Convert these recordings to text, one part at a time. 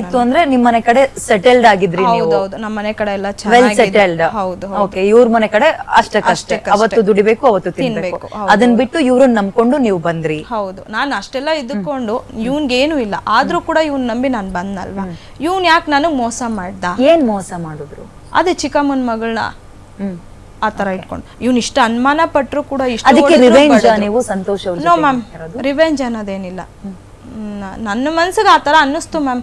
ಇತ್ತು ಅಂದ್ರೆ ನಿಮ್ ಮನೆ ಕಡೆ ಸೆಟಲ್ಡ್ ಆಗಿದ್ರಿ ನೀವು. ಹೌದೌದು ನಮ್ಮ ಮನೆ ಕಡೆ ಎಲ್ಲ ವೆಲ್ ಸೆಟಲ್ಡ್ ಹೌದು ಓಕೆ ಇವ್ರ ಮನೆ ಕಡೆ ಅಷ್ಟಕ್ಕಷ್ಟೇ. ಅವತ್ತು ದುಡಿಬೇಕು ಅವತ್ತು ತಿನ್ಬೇಕು. ಅದನ್ ಬಿಟ್ಟು ಇವ್ರನ್ನ ನಂಬ್ಕೊಂಡು ನೀವು ಬಂದ್ರಿ. ಹೌದು. ನಾನು ಅಷ್ಟೆಲ್ಲ ಇದ್ದುಕೊಂಡು ಏನು ಇಲ್ಲ. ಆದ್ರೂ ಕೂಡ ಇವ್ನ್ ನಂಬಿ ನಾನು ಬಂದಲ್ವಾ ಇವ್ನ್ ಯಾಕೆ ನಾನು ಮೋಸ ಮಾಡ್ದ? ಏನ್ ಮೋಸ ಮಾಡಿದ್ರು? ಅದೇ ಚಿಕ್ಕಮ್ಮನ ಮಗಳನ್ನ ಆ ತರ ಇಟ್ಕೊಂಡು. ಇವ್ನ ಇಷ್ಟ ಅನುಮಾನ ಪಟ್ಟರು ಕೂಡ ಇಷ್ಟ ನೀವು ಸಂತೋಷ್ ನೋ ಮ್ಯಾಮ್ ರಿವೆಂಜ್ ಅನ್ನೋದೇನಿಲ್ಲ. ನನ್ನ ಮನ್ಸಿಗೆ ಆ ತರ ಅನ್ನಿಸ್ತು ಮ್ಯಾಮ್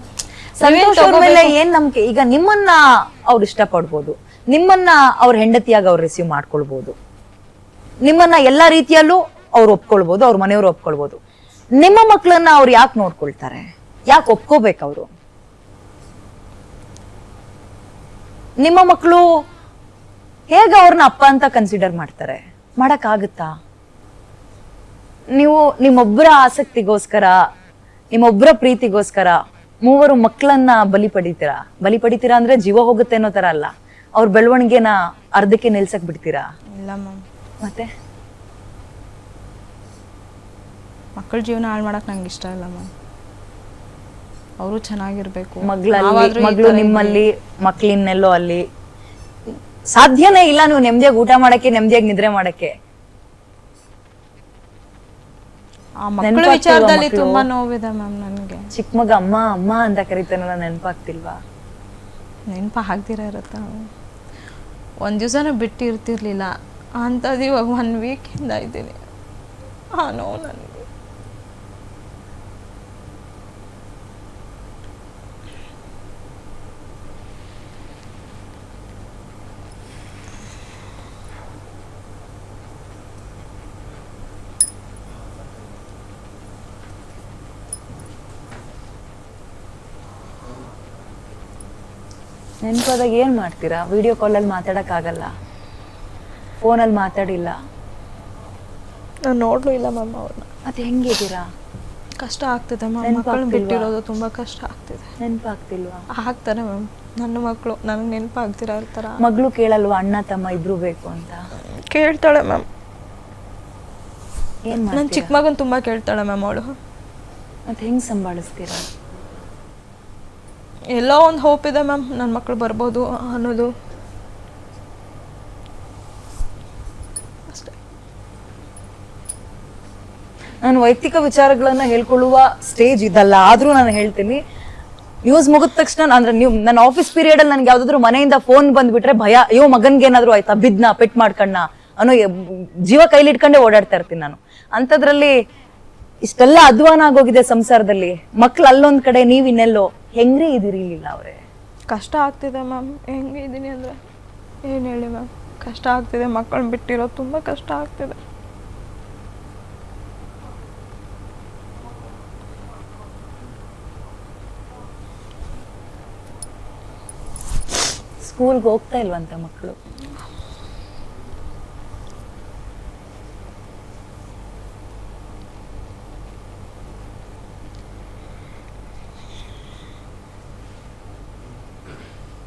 ಸಂತೋಷ್ ಅವ್ರ ಮೇಲೆ ಏನ್ ನಂಬಿಕೆ? ಈಗ ನಿಮ್ಮನ್ನ ಅವ್ರು ಇಷ್ಟಪಡ್ಬೋದು. ನಿಮ್ಮನ್ನ ಅವ್ರ ಹೆಂಡತಿಯಾಗಿ ಅವ್ರು ರಿಸೀವ್ ಮಾಡ್ಕೊಳ್ಬಹುದು ನಿಮ್ಮನ್ನ ಎಲ್ಲಾ ರೀತಿಯಲ್ಲೂ ಅವ್ರು ಒಪ್ಕೊಳ್ಬಹುದು ಅವ್ರ ಮನೆಯವರು ಒಪ್ಕೊಳ್ಬಹುದು ನಿಮ್ಮ ಮಕ್ಕಳನ್ನ ಅವ್ರು ಯಾಕೆ ನೋಡ್ಕೊಳ್ತಾರೆ? ಯಾಕೆ ಒಪ್ಕೋಬೇಕು ಅವರು? ನಿಮ್ಮ ಮಕ್ಕಳು ಹೇಗೆ ಅವ್ರನ್ನ ಅಪ್ಪ ಅಂತ ಕನ್ಸಿಡರ್ ಮಾಡ್ತಾರೆ? ಮಾಡಕ್ಕಾಗುತ್ತಾ? ನೀವು ನಿಮ್ಮೊಬ್ಬರ ಆಸಕ್ತಿಗೋಸ್ಕರ ನಿಮ್ಮೊಬ್ಬರ ಪ್ರೀತಿಗೋಸ್ಕರ ಮೂವರು ಮಕ್ಕಳನ್ನ ಬಲಿ ಪಡಿತೀರಾ? ಬಲಿ ಪಡಿತೀರಾ ಅಂದ್ರೆ ಜೀವ ಹೋಗುತ್ತೆ ಅನ್ನೋ ತರ ಅಲ್ಲ. ಅವ್ರ ಬೆಳವಣಿಗೆನ ಅರ್ಧಕ್ಕೆ ನಿಲ್ಸಕ್ ಬಿಡ್ತೀರಾ? ಇಲ್ಲ ಮ್ಯಾಮ್. ಮತ್ತೆ? ಮಕ್ಕಳ ಜೀವನ ಹಾಳು ಮಾಡಕ್ ನಂಗೆ ಇಷ್ಟ ಇಲ್ಲ ಮ್ಯಾಮ್. ಅವರು ಚೆನ್ನಾಗಿರ್ಬೇಕು. ಮಗ್ಳಲ್ಲಿ ಮಗಳು ನಿಮ್ಮಲ್ಲಿ ಮಕ್ಳಿನ್ನೆಲ್ಲೋ ಅಲ್ಲಿ. ಸಾಧ್ಯನೇ ಇಲ್ಲ ನೀವು ನೆಮ್ಮದಿಯಾಗಿ ಊಟ ಮಾಡಕ್ಕೆ ನೆಮ್ಮದಿಯಾಗಿ ನಿದ್ರೆ ಮಾಡಕ್ಕೆ ಆ ಮಕ್ಕಳ ವಿಚಾರದಲ್ಲಿ? ತುಂಬಾ ನೋವಿದೆ ಮ್ಯಾಮ್ ನನಗೆ. ಚಿಕ್ಕ ಮಗ ಅಮ್ಮ ಅಮ್ಮ ಅಂತ ಕರಿತಾನಲ್ಲ ನೆನಪಾಗ್ತಿಲ್ವಾ? ನೆನಪ ಆಗ್ದಿರ ಇರತ್ತ. ಒಂದು ದಿವಸನೂ ಬಿಟ್ಟಿರ್ತಿರ್ಲಿಲ್ಲ. ಅಂಥದ್ದು ಇವಾಗ ಒನ್ ವೀಕಿಂದ ಇದ್ದೀನಿ. ಆ ನೋವು ನನಗೆ. ನೆನಪಾದಾಗ ಏನು ಮಾಡ್ತೀರಾ? ವಿಡಿಯೋ ಕಾಲಲ್ಲಿ ಮಾತಾಡೋಕ್ಕಾಗಲ್ಲ. ಫೋನಲ್ಲಿ ಮಾತಾಡಿಲ್ಲ. ನಾನು ನೋಡ್ಲೂ ಇಲ್ಲ ಮ್ಯಾಮ್ ಅವ್ರನ್ನ ಅದು ಹೆಂಗಿದ್ದೀರಾ? ಕಷ್ಟ ಆಗ್ತಿದೆ ಮ್ಯಾಮ್ ಮಕ್ಕಳು ಬಿಟ್ಟಿರೋದು ತುಂಬ ಕಷ್ಟ ಆಗ್ತಿದೆ. ನೆನಪಾಗ್ತಿಲ್ವಾ ಆಗ್ತಾರೆ ಮ್ಯಾಮ್ ನನ್ನ ಮಕ್ಕಳು ನನಗೆ ನೆನಪಾಗ್ತಿರೋ ಥರ. ಮಗಳು ಕೇಳಲ್ವಾ ಅಣ್ಣ ತಮ್ಮ ಇಬ್ರು ಬೇಕು ಅಂತ? ಕೇಳ್ತಾಳೆ ಮ್ಯಾಮ್ ನನ್ನ ಚಿಕ್ಕ ಮಗನ ತುಂಬ ಕೇಳ್ತಾಳೆ ಮ್ಯಾಮ್ ಅವಳು. ಮತ್ತೆ ಹೆಂಗೆ ಸಂಭಾಳಿಸ್ತೀರಾ? ಎಲ್ಲೋ ಒಂದು ಹೋಪ್ ಇದೆ ಮ್ಯಾಮ್ ನನ್ನ ಮಕ್ಕಳು ಬರ್ಬೋದು ಅನ್ನೋದು. ಅಷ್ಟೇ. ನಾನು ವೈಯಕ್ತಿಕ ವಿಚಾರಗಳನ್ನ ಹೇಳ್ಕೊಳ್ಳುವ ಸ್ಟೇಜ್ ಇದಲ್ಲ. ಆದ್ರೂ ನಾನು ಹೇಳ್ತೀನಿ. ಯೂಸ್ ಮುಗಿದ ತಕ್ಷಣ ಅಂದ್ರೆ ನೀವು, ನನ್ನ ಆಫೀಸ್ ಪೀರಿಯಡ್ ಅಲ್ಲಿ ನನ್ಗೆ ಯಾವ್ದಾದ್ರು ಮನೆಯಿಂದ ಫೋನ್ ಬಂದ್ಬಿಟ್ರೆ ಭಯ. ಅಯ್ಯೋ, ಮಗನ್ಗೆ ಏನಾದ್ರು ಆಯ್ತಾ? ಬಿದ್ನ ಪೆಟ್ ಮಾಡ್ಕಣ್ಣ? ಅನ್ನೋ ಜೀವ ಜೀವ ಕೈಲಿಟ್ಕೊಂಡೇ ಓಡಾಡ್ತಾ ಇರ್ತೀನಿ ನಾನು. ಅಂಥದ್ರಲ್ಲಿ ಇಷ್ಟೆಲ್ಲ ಅಧ್ವಾನ ಆಗೋಗಿದೆ ಸಂಸಾರದಲ್ಲಿ. ಮಕ್ಳು ಅಲ್ಲೊಂದ್ ಕಡೆ, ನೀವ್ ಇನ್ನೆಲ್ಲೋ. ಹೆಂಗ್ರಿ ಇದೀರಿ ಇಲ್ಲ ಅವ್ರೆ? ಕಷ್ಟ ಆಗ್ತಿದೆ ಮ್ಯಾಮ್. ಹೆಂಗೆ ಇದ್ದೀನಿ ಅಂದ್ರೆ ಏನು ಹೇಳಿ ಮ್ಯಾಮ್? ಕಷ್ಟ ಆಗ್ತಿದೆ. ಮಕ್ಕಳನ್ನ ಬಿಟ್ಟಿರೋ ತುಂಬ ಕಷ್ಟ ಆಗ್ತಿದೆ. ಸ್ಕೂಲ್ಗೆ ಹೋಗ್ತಾ ಇಲ್ವಂತ ಮಕ್ಕಳು?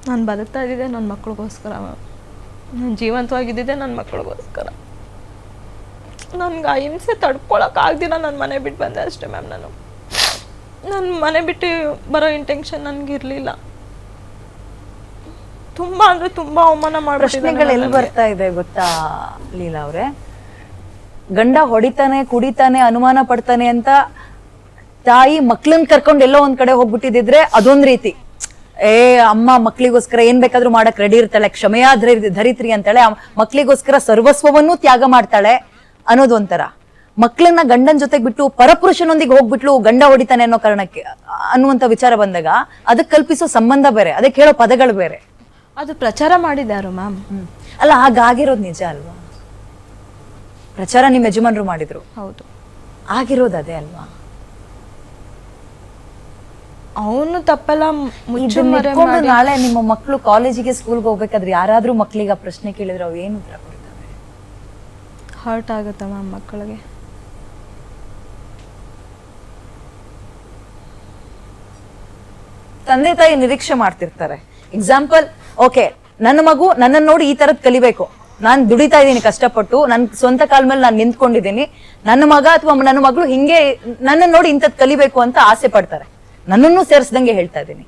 ನಾನು ಬದುಕ್ತಾ ಇದ್ದಿದ್ದೆ ನನ್ನ ಮಕ್ಳಿಗೋಸ್ಕರ. ನಾನು ಜೀವಂತವಾಗಿದ್ದಿದ್ದೆ ನನ್ನ ಮಕ್ಳಿಗೋಸ್ಕರ. ನನ್ಗೆ ಆ ಹಿಂಸೆ ತಡ್ಕೊಳಕ್ಕಾಗ್ದಿರ ನನ್ನ ಮನೆ ಬಿಟ್ಟು ಬಂದೆ ಅಷ್ಟೇ ಮ್ಯಾಮ್ ನಾನು. ನನ್ನ ಮನೆ ಬಿಟ್ಟು ಬರೋ ಇಂಟೆನ್ಷನ್ ನನಗೆ ಇರಲಿಲ್ಲ ತುಂಬಾ ಅಂದ್ರೆ ತುಂಬಾ ಅವಮಾನ ಪ್ರಶ್ನೆಗಳು ಎಲ್ಲಿ ಬರ್ತಾ ಇದೆ ಗೊತ್ತಾ ಲೀಲಾ ಅವ್ರೆ? ಗಂಡ ಹೊಡಿತಾನೆ ಕುಡಿತಾನೆ ಅನುಮಾನ ಪಡ್ತಾನೆ ಅಂತ ತಾಯಿ ಮಕ್ಳನ್ ಕರ್ಕೊಂಡು ಎಲ್ಲೋ ಒಂದ್ ಕಡೆ ಹೋಗ್ಬಿಟ್ಟಿದ್ರೆ ಅದೊಂದ್ ರೀತಿ. ಏ ಅಮ್ಮ ಮಕ್ಳಿಗೋಸ್ಕರ ಏನ್ ಬೇಕಾದ್ರೂ ಮಾಡಕ್ ರೆಡಿ ಇರ್ತಾಳೆ. ಕ್ಷಮೆಯ ಧರಿ- ಧರಿತ್ರಿ ಅಂತಾಳೆ ಮಕ್ಳಿಗೋಸ್ಕರ ಸರ್ವಸ್ವವನ್ನೂ ತ್ಯಾಗ ಮಾಡ್ತಾಳೆ ಅನ್ನೋದು ಒಂಥರ. ಮಕ್ಳನ್ನ ಗಂಡನ್ ಜೊತೆಗ್ ಬಿಟ್ಟು ಪರಪುರುಷನೊಂದಿಗೆ ಹೋಗ್ಬಿಟ್ಲು ಗಂಡ ಹೊಡಿತಾನೆ ಅನ್ನೋ ಕಾರಣಕ್ಕೆ ಅನ್ನುವಂತ ವಿಚಾರ ಬಂದಾಗ ಅದಕ್ಕೆ ಕಲ್ಪಿಸೋ ಸಂಬಂಧ ಬೇರೆ ಅದಕ್ಕೆ ಹೇಳೋ ಪದಗಳು ಬೇರೆ. ಅದು ಪ್ರಚಾರ ಮಾಡಿದಾರು ಮ್ಯಾಮ್. ಅಲ್ಲ ಹಾಗಾಗಿರೋದು ನಿಜ ಅಲ್ವಾ? ಪ್ರಚಾರ ನಿಮ್ಮ ಯಜಮಾನರು ಮಾಡಿದ್ರು. ಹೌದು. ಆಗಿರೋದು ಅದೇ ಅಲ್ವಾ? ಅವನು ತಪ್ಪಲ್ಲ ಮುಚ್ಚು ಇದನ್ನ ಮರೆ ಇಟ್ಕೊಂಡು ಮಾಡಿ. ನಾಳೆ ನಿಮ್ಮ ಮಕ್ಕಳು ಕಾಲೇಜಿಗೆ ಸ್ಕೂಲ್ಗೆ ಹೋಗ್ಬೇಕಾದ್ರೆ ಯಾರಾದ್ರೂ ಮಕ್ಕಳಿಗೆ ಆ ಪ್ರಶ್ನೆ ಕೇಳಿದ್ರೆ ಅವ್ ಏನು ಉತ್ತರ ಕೊಡ್ತಾರೆ? ಹರ್ಟ್ ಆಗುತ್ತೆ ಮ್ಯಾಮ್ ಮಕ್ಕಳಿಗೆ. ತಂದೆ ತಾಯಿ ನಿರೀಕ್ಷೆ ಮಾಡ್ತಿರ್ತಾರೆ. ಎಕ್ಸಾಂಪಲ್ ಓಕೆ ನನ್ನ ಮಗು ನನ್ನ ನೋಡಿ ಈ ತರದ್ ಕಲಿಬೇಕು. ನಾನ್ ದುಡಿತಾ ಇದ್ದೀನಿ ಕಷ್ಟಪಟ್ಟು ನನ್ ಸ್ವಂತ ಕಾಲ ಮೇಲೆ ನಾನು ನಿಂತ್ಕೊಂಡಿದ್ದೀನಿ. ನನ್ನ ಮಗ ಅಥವಾ ನನ್ನ ಮಗಳು ಹಿಂಗೆ ನನ್ನ ನೋಡಿ ಇಂಥದ್ ಕಲಿಬೇಕು ಅಂತ ಆಸೆ ಪಡ್ತಾರೆ. ನನ್ನನ್ನು ಸೇರಿಸ್ದಂಗೆ ಹೇಳ್ತಾ ಇದ್ದೀನಿ.